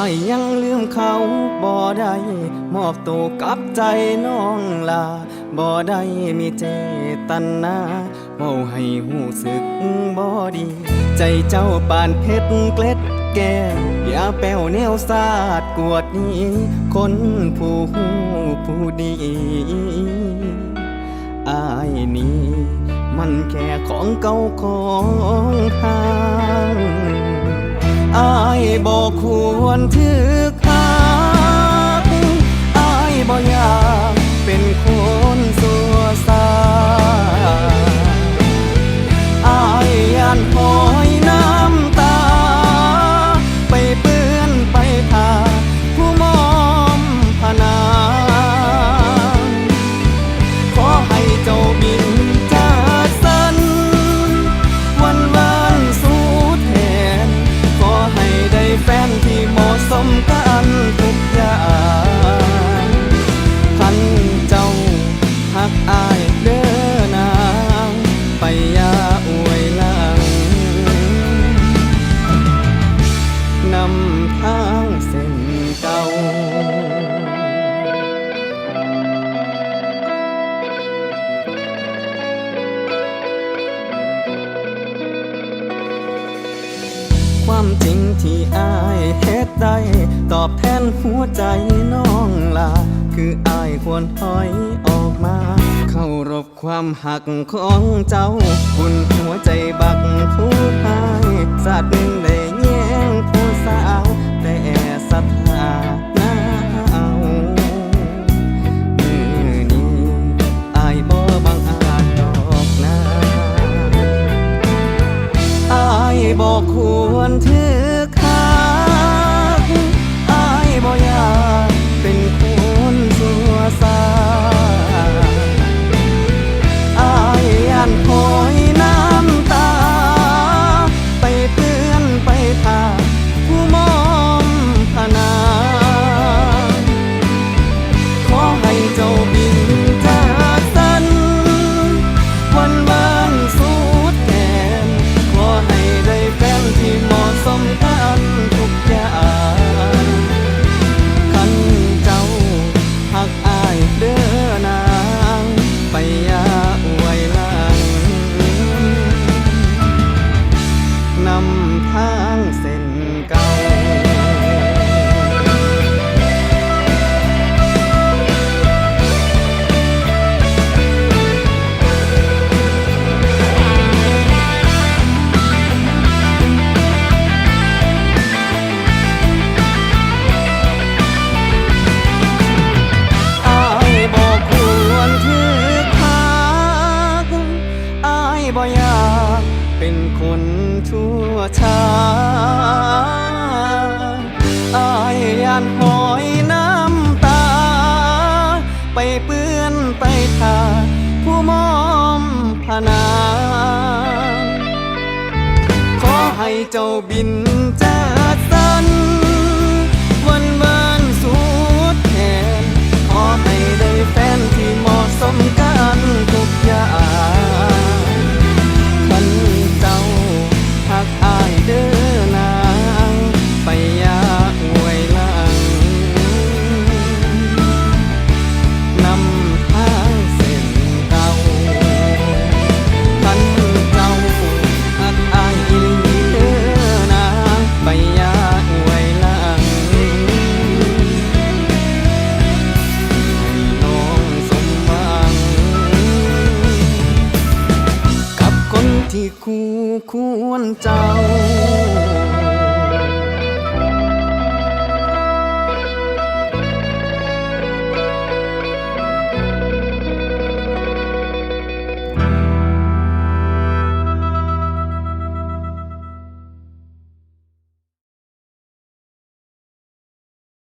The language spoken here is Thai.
ายยังลืมเขาบ่ได้มอบตัวกับใจน้องลาบ่ได้มีเจตนาเว้าให้หูสึกบ่ดี ใจเจ้าปานเพชรเกล็ดแก้วอย่าแป้วแนวสาดกวดนี้ คนผู้หูผู้ดีอายนี้ มันแค่ของเก่าของทาง อายบอกควรถึกหักอายบ่อยา อายเด้อนางไปยาอวยหลังนำทางเส้นเก่าความจริงที่อายเฮ็ดได้ตอบแทนหัวใจน้องลา คืออายควรถอยอ ความหักของเจ้า คุณหัวใจบักผู้พายสาดหนึ่งได้แย่งผู้สาวแต่สถานะเอามือนี้อายบ่บังอาจดอกนาอายบอกควรถือ ช้าอายยานหอยน้ำตา ไปเปื้อนไปทาผู้มอมพนา ขอให้เจ้าบินจ ควรเจ้า